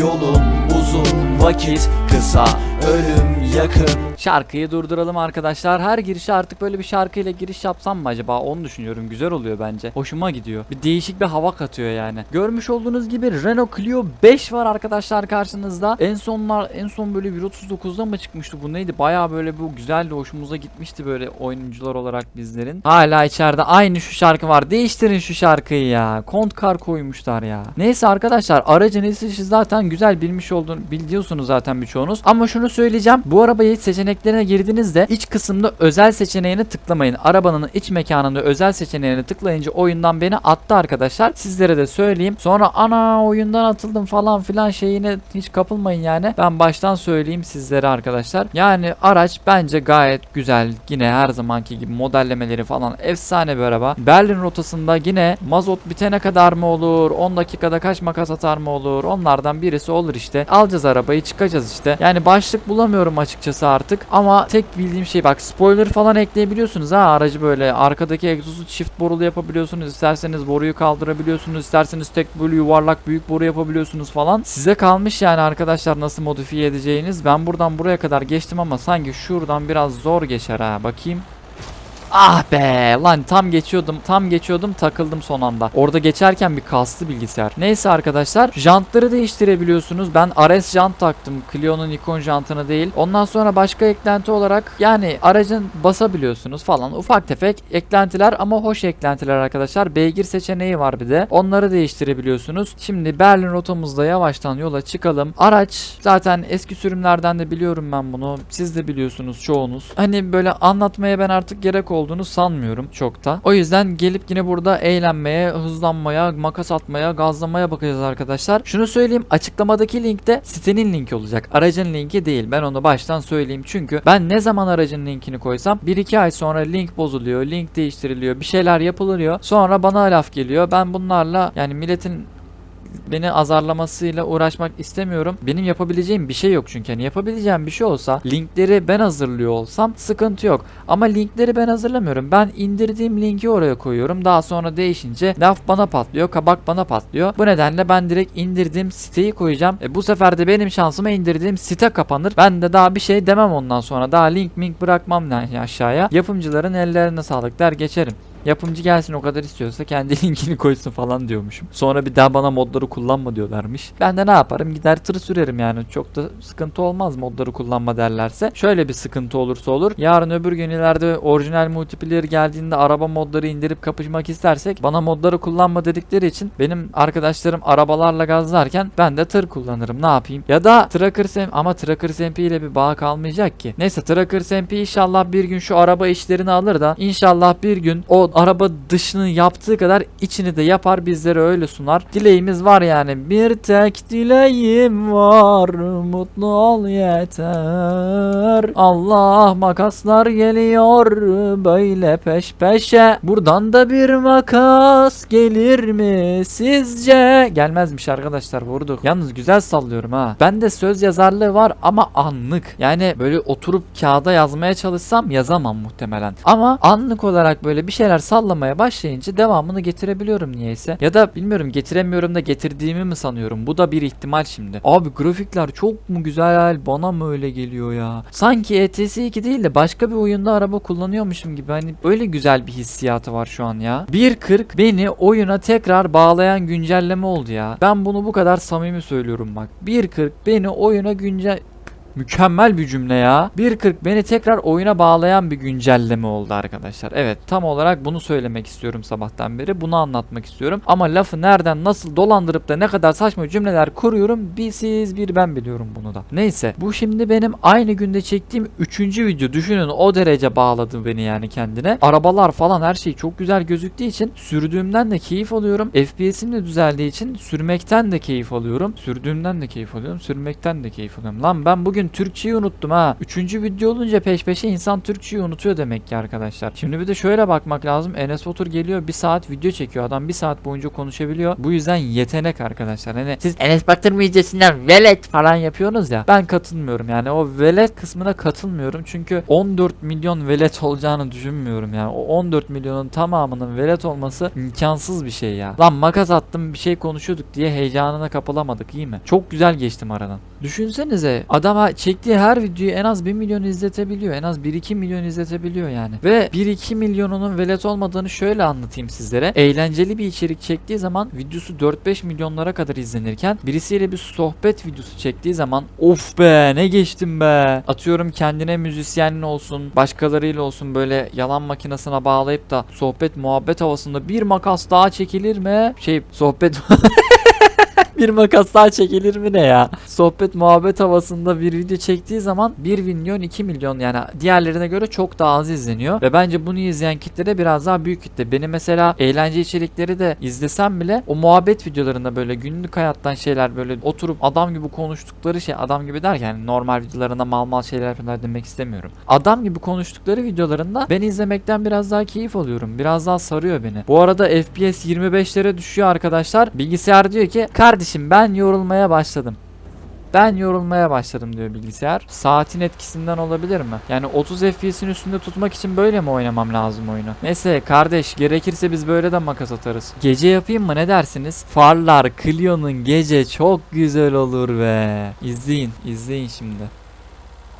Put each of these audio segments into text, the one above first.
Yolum uzun vakit kısa Ölüm yakın Şarkıyı durduralım arkadaşlar. Her girişe artık böyle bir şarkıyla giriş yapsam mı acaba? Onu düşünüyorum. Güzel oluyor bence. Hoşuma gidiyor. Bir değişik bir hava katıyor yani. Görmüş olduğunuz gibi Renault Clio 5 var arkadaşlar karşınızda. En sonlar en son böyle 1.39'da mı çıkmıştı bu neydi? Baya böyle bu güzeldi. Hoşumuza gitmişti böyle oyuncular olarak bizlerin. Hala içeride aynı şu şarkı var. Değiştirin şu şarkıyı ya. Kont kar koymuşlar ya. Neyse arkadaşlar aracın isişi zaten güzel bilmiş olduğunu biliyorsunuz zaten birçoğunuz. Ama şunu söyleyeceğim. Bu arabayı seçeneklerine girdiğinizde iç kısımda özel seçeneğini tıklamayın. Arabanın iç mekanında özel seçeneğini tıklayınca oyundan beni attı arkadaşlar. Sizlere de söyleyeyim. Sonra ana oyundan atıldım falan filan şeyine hiç kapılmayın yani. Ben baştan söyleyeyim sizlere arkadaşlar. Yani araç bence gayet güzel. Yine her zamanki gibi modellemeleri falan efsane bir araba. Berlin rotasında yine mazot bitene kadar mı olur? 10 dakikada kaç makas atar mı olur? Onlardan birisi olur işte. Alacağız arabayı çıkacağız işte. Yani başlık bulamıyorum açıkçası artık. Ama tek bildiğim şey bak spoiler falan ekleyebiliyorsunuz ha aracı böyle. Arkadaki egzozu çift borulu yapabiliyorsunuz. İsterseniz boruyu kaldırabiliyorsunuz. İsterseniz tek böyle yuvarlak büyük boru yapabiliyorsunuz falan. Size kalmış yani arkadaşlar nasıl modifiye edeceğiniz. Ben buradan buraya kadar geçtim ama sanki şuradan biraz zor geçer ha. Bakayım. Ah be lan tam geçiyordum tam geçiyordum takıldım son anda. Orada geçerken bir kastı bilgisayar. Neyse arkadaşlar jantları değiştirebiliyorsunuz. Ben RS jant taktım. Clio'nun ikon jantını değil. Ondan sonra başka eklenti olarak yani aracın basabiliyorsunuz falan. Ufak tefek eklentiler ama hoş eklentiler arkadaşlar. Beygir seçeneği var bir de. Onları değiştirebiliyorsunuz. Şimdi Berlin rotamızda yavaştan yola çıkalım. Araç zaten eski sürümlerden de biliyorum ben bunu. Siz de biliyorsunuz çoğunuz. Hani böyle anlatmaya ben artık gerek olduğunu sanmıyorum çok da. O yüzden gelip yine burada eğlenmeye, hızlanmaya, makas atmaya, gazlamaya bakacağız arkadaşlar. Şunu söyleyeyim açıklamadaki linkte sitenin linki olacak. Aracın linki değil. Ben onu baştan söyleyeyim. Çünkü ben ne zaman aracın linkini koysam 1-2 ay sonra link bozuluyor, link değiştiriliyor, bir şeyler yapılıyor. Sonra bana laf geliyor. Ben bunlarla yani milletin beni azarlamasıyla uğraşmak istemiyorum. Benim yapabileceğim bir şey yok çünkü. Hani yapabileceğim bir şey olsa linkleri ben hazırlıyor olsam sıkıntı yok. Ama linkleri ben hazırlamıyorum. Ben indirdiğim linki oraya koyuyorum. Daha sonra değişince laf bana patlıyor, kabak bana patlıyor. Bu nedenle ben direkt indirdiğim siteyi koyacağım. E bu sefer de benim şansıma indirdiğim site kapanır. Ben de daha bir şey demem ondan sonra. Daha link mink bırakmam yani aşağıya. Yapımcıların ellerine sağlık der geçerim. Yapımcı gelsin o kadar istiyorsa kendi linkini koysun falan diyormuşum. Sonra bir daha bana modları kullanma diyorlarmış. Ben de ne yaparım gider tır sürerim yani. Çok da sıkıntı olmaz modları kullanma derlerse. Şöyle bir sıkıntı olursa olur. Yarın öbür gün ileride orijinal multiplayer geldiğinde araba modları indirip kapışmak istersek bana modları kullanma dedikleri için benim arkadaşlarım arabalarla gazlarken ben de tır kullanırım. Ne yapayım? Ya da Tracker Sem ama Tracker SMP ile bir bağ kalmayacak ki. Neyse Tracker SMP inşallah bir gün şu araba işlerini alır da inşallah bir gün o araba dışını yaptığı kadar içini de yapar bizlere öyle sunar. Dileğimiz var yani. Bir tek dileğim var. Mutlu ol yeter. Allah makaslar geliyor böyle peş peşe. Buradan da bir makas gelir mi sizce? Gelmezmiş arkadaşlar vurduk. Yalnız güzel sallıyorum ha. Ben de söz yazarlığı var ama anlık. Yani böyle oturup kağıda yazmaya çalışsam yazamam muhtemelen. Ama anlık olarak böyle bir şeyler sallamaya başlayınca devamını getirebiliyorum niyeyse. Ya da bilmiyorum getiremiyorum da getirdiğimi mi sanıyorum. Bu da bir ihtimal şimdi. Abi grafikler çok mu güzel bana mı öyle geliyor ya. Sanki ETS 2 değil de başka bir oyunda araba kullanıyormuşum gibi. Hani böyle güzel bir hissiyatı var şu an ya. 1.40 beni oyuna tekrar bağlayan güncelleme oldu ya. Ben bunu bu kadar samimi söylüyorum bak. 1.40 beni oyuna güncel Mükemmel bir cümle ya. 1.40 beni tekrar oyuna bağlayan bir güncelleme oldu arkadaşlar. Evet tam olarak bunu söylemek istiyorum sabahtan beri. Bunu anlatmak istiyorum. Ama lafı nereden nasıl dolandırıp da ne kadar saçma cümleler kuruyorum bir siz bir ben biliyorum bunu da. Neyse bu şimdi benim aynı günde çektiğim 3. video. Düşünün o derece bağladı beni yani kendine. Arabalar falan her şey çok güzel gözüktüğü için sürdüğümden de keyif alıyorum. FPS'im de düzeldiği için sürmekten de keyif alıyorum. Sürdüğümden de keyif alıyorum. Sürmekten de keyif alıyorum. Lan ben bugün koyayım Türkçeyi unuttum ha. Üçüncü video olunca peş peşe insan Türkçeyi unutuyor demek ki arkadaşlar. Şimdi bir de şöyle bakmak lazım. Enes Batur geliyor bir saat video çekiyor. Adam bir saat boyunca konuşabiliyor. Bu yüzden yetenek arkadaşlar. Hani siz Enes Batur videosundan velet falan yapıyorsunuz ya. Ben katılmıyorum yani. O velet kısmına katılmıyorum. Çünkü 14 milyon velet olacağını düşünmüyorum yani. O 14 milyonun tamamının velet olması imkansız bir şey ya. Lan makas attım bir şey konuşuyorduk diye heyecanına kapılamadık iyi mi? Çok güzel geçtim aradan. Düşünsenize adama çektiği her videoyu en az 1 milyon izletebiliyor. En az 1-2 milyon izletebiliyor yani. Ve 1-2 milyonunun velet olmadığını şöyle anlatayım sizlere. Eğlenceli bir içerik çektiği zaman videosu 4-5 milyonlara kadar izlenirken birisiyle bir sohbet videosu çektiği zaman of be ne geçtim be. Atıyorum kendine müzisyenin olsun başkalarıyla olsun böyle yalan makinesine bağlayıp da sohbet muhabbet havasında bir makas daha çekilir mi? Şey sohbet bir makas daha çekilir mi ne ya? Sohbet muhabbet havasında bir video çektiği zaman 1 milyon 2 milyon yani diğerlerine göre çok daha az izleniyor. Ve bence bunu izleyen kitle de biraz daha büyük kitle. Benim mesela eğlence içerikleri de izlesem bile o muhabbet videolarında böyle günlük hayattan şeyler böyle oturup adam gibi konuştukları şey adam gibi derken normal videolarında mal mal şeyler falan demek istemiyorum. Adam gibi konuştukları videolarında ben izlemekten biraz daha keyif alıyorum. Biraz daha sarıyor beni. Bu arada FPS 25'lere düşüyor arkadaşlar. Bilgisayar diyor ki kardeşim ben yorulmaya başladım. Ben yorulmaya başladım diyor bilgisayar. Saatin etkisinden olabilir mi? Yani 30 FPS'in üstünde tutmak için böyle mi oynamam lazım oyunu? Neyse kardeş gerekirse biz böyle de makas atarız. Gece yapayım mı ne dersiniz? Farlar Clio'nun gece çok güzel olur be. İzleyin izleyin şimdi.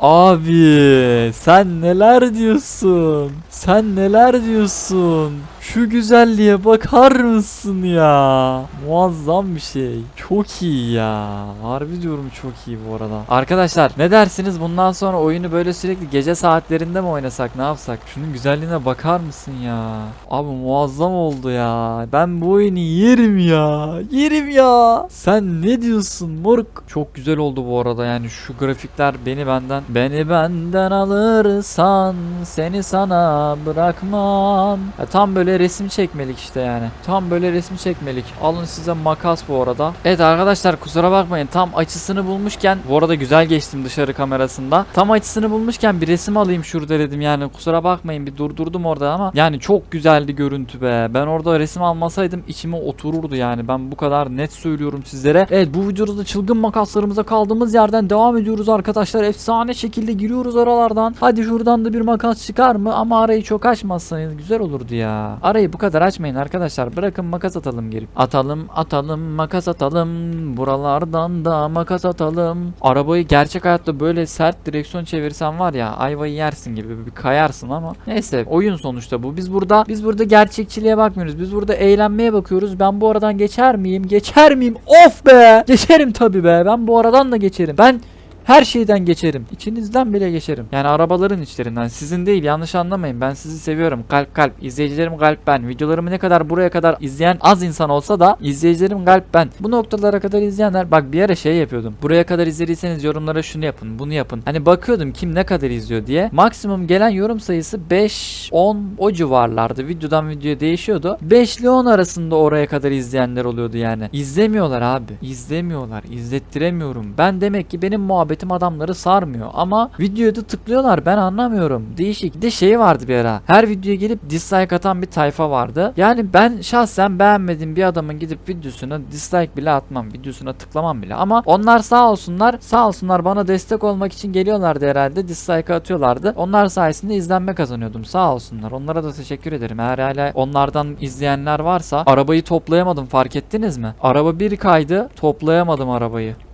Abi sen neler diyorsun? Sen neler diyorsun? Şu güzelliğe bakar mısın ya? Muazzam bir şey. Çok iyi ya. Harbi diyorum çok iyi bu arada. Arkadaşlar ne dersiniz bundan sonra oyunu böyle sürekli gece saatlerinde mi oynasak ne yapsak? Şunun güzelliğine bakar mısın ya? Abi muazzam oldu ya. Ben bu oyunu yerim ya. Yerim ya. Sen ne diyorsun moruk? Çok güzel oldu bu arada yani şu grafikler beni benden Beni benden alırsan seni sana bırakmam. Ya tam böyle resim çekmelik işte yani. Tam böyle resim çekmelik. Alın size makas bu arada. Evet arkadaşlar kusura bakmayın. Tam açısını bulmuşken bu arada güzel geçtim dışarı kamerasında. Tam açısını bulmuşken bir resim alayım şurada dedim yani. Kusura bakmayın bir durdurdum orada ama yani çok güzeldi görüntü be. Ben orada resim almasaydım içime otururdu yani. Ben bu kadar net söylüyorum sizlere. Evet bu videoda da çılgın makaslarımıza kaldığımız yerden devam ediyoruz arkadaşlar. Efsane şekilde giriyoruz aralardan. Hadi şuradan da bir makas çıkar mı? Ama arayı çok açmazsanız güzel olurdu ya. Arayı bu kadar açmayın arkadaşlar. Bırakın makas atalım gelip. Atalım atalım makas atalım. Buralardan da makas atalım. Arabayı gerçek hayatta böyle sert direksiyon çevirsen var ya ayvayı yersin gibi bir kayarsın ama. Neyse oyun sonuçta bu. Biz burada biz burada gerçekçiliğe bakmıyoruz. Biz burada eğlenmeye bakıyoruz. Ben bu aradan geçer miyim? Geçer miyim? Of be! Geçerim tabii be. Ben bu aradan da geçerim. Ben her şeyden geçerim. İçinizden bile geçerim. Yani arabaların içlerinden. Sizin değil yanlış anlamayın. Ben sizi seviyorum. Kalp kalp. İzleyicilerim kalp ben. Videolarımı ne kadar buraya kadar izleyen az insan olsa da izleyicilerim kalp ben. Bu noktalara kadar izleyenler bak bir ara şey yapıyordum. Buraya kadar izlediyseniz yorumlara şunu yapın bunu yapın. Hani bakıyordum kim ne kadar izliyor diye. Maksimum gelen yorum sayısı 5 10 o civarlardı. Videodan videoya değişiyordu. 5 ile 10 arasında oraya kadar izleyenler oluyordu yani. İzlemiyorlar abi. İzlemiyorlar. İzlettiremiyorum. Ben demek ki benim muhabbetim adamları sarmıyor. Ama videoya da tıklıyorlar. Ben anlamıyorum. Değişik. Bir de şey vardı bir ara. Her videoya gelip dislike atan bir tayfa vardı. Yani ben şahsen beğenmediğim bir adamın gidip videosuna dislike bile atmam. Videosuna tıklamam bile. Ama onlar sağ olsunlar. Sağ olsunlar bana destek olmak için geliyorlardı herhalde. Dislike atıyorlardı. Onlar sayesinde izlenme kazanıyordum. Sağ olsunlar. Onlara da teşekkür ederim. Eğer hala onlardan izleyenler varsa arabayı toplayamadım fark ettiniz mi? Araba bir kaydı toplayamadım arabayı.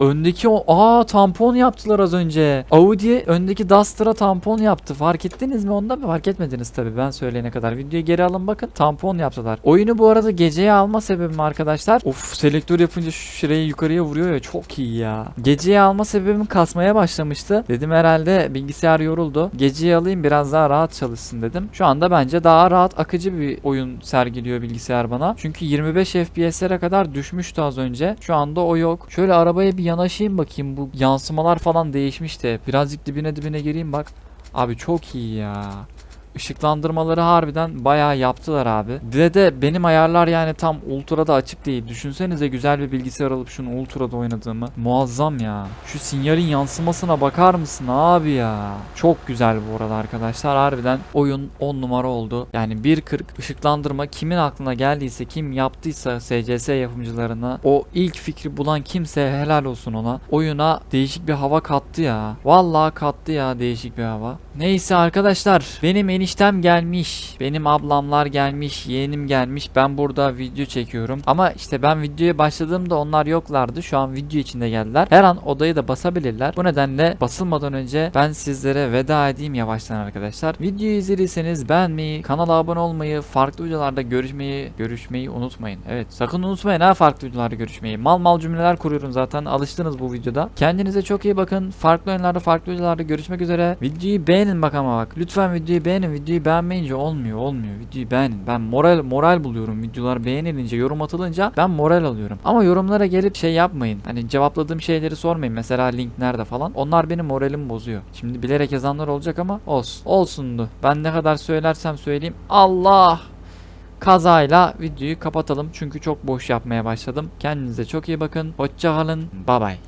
Öndeki o aa tampon yaptılar az önce. Audi öndeki Duster'a tampon yaptı. Fark ettiniz mi onda mı? Fark etmediniz tabi ben söyleyene kadar. Videoyu geri alın bakın. Tampon yaptılar. Oyunu bu arada geceye alma sebebim arkadaşlar. Of selektör yapınca şu şireyi yukarıya vuruyor ya çok iyi ya. Geceye alma sebebim kasmaya başlamıştı. Dedim herhalde bilgisayar yoruldu. Geceye alayım biraz daha rahat çalışsın dedim. Şu anda bence daha rahat akıcı bir oyun sergiliyor bilgisayar bana. Çünkü 25 FPS'lere kadar düşmüştü az önce. Şu anda o yok. Şöyle arabaya bir yanaşayım bakayım. Bu yansımalar falan değişmişti. Birazcık dibine dibine gireyim bak. Abi çok iyi ya. Işıklandırmaları harbiden bayağı yaptılar abi. De, de benim ayarlar yani tam ultra'da açık değil. Düşünsenize güzel bir bilgisayar alıp şunu ultra'da oynadığımı. Muazzam ya. Şu sinyalin yansımasına bakar mısın abi ya? Çok güzel bu arada arkadaşlar. Harbiden oyun 10 numara oldu. Yani 1.40 ışıklandırma kimin aklına geldiyse kim yaptıysa SCS yapımcılarına o ilk fikri bulan kimse helal olsun ona. Oyuna değişik bir hava kattı ya. Vallahi kattı ya değişik bir hava. Neyse arkadaşlar benim eniştem gelmiş. Benim ablamlar gelmiş. Yeğenim gelmiş. Ben burada video çekiyorum. Ama işte ben videoya başladığımda onlar yoklardı. Şu an video içinde geldiler. Her an odayı da basabilirler. Bu nedenle basılmadan önce ben sizlere veda edeyim yavaştan arkadaşlar. Videoyu izlediyseniz beğenmeyi, kanala abone olmayı, farklı videolarda görüşmeyi, görüşmeyi unutmayın. Evet sakın unutmayın ha farklı videolarda görüşmeyi. Mal mal cümleler kuruyorum zaten. Alıştınız bu videoda. Kendinize çok iyi bakın. Farklı oyunlarda, farklı videolarda görüşmek üzere. Videoyu beğenin bak ama bak. Lütfen videoyu beğenin. Videoyu beğenmeyince olmuyor, olmuyor. Videoyu beğenin. Ben moral moral buluyorum. Videolar beğenilince, yorum atılınca ben moral alıyorum. Ama yorumlara gelip şey yapmayın. Hani cevapladığım şeyleri sormayın. Mesela link nerede falan. Onlar benim moralimi bozuyor. Şimdi bilerek yazanlar olacak ama olsun. Olsundu. Ben ne kadar söylersem söyleyeyim. Allah! Kazayla videoyu kapatalım. Çünkü çok boş yapmaya başladım. Kendinize çok iyi bakın. Hoşça kalın. Bye bye.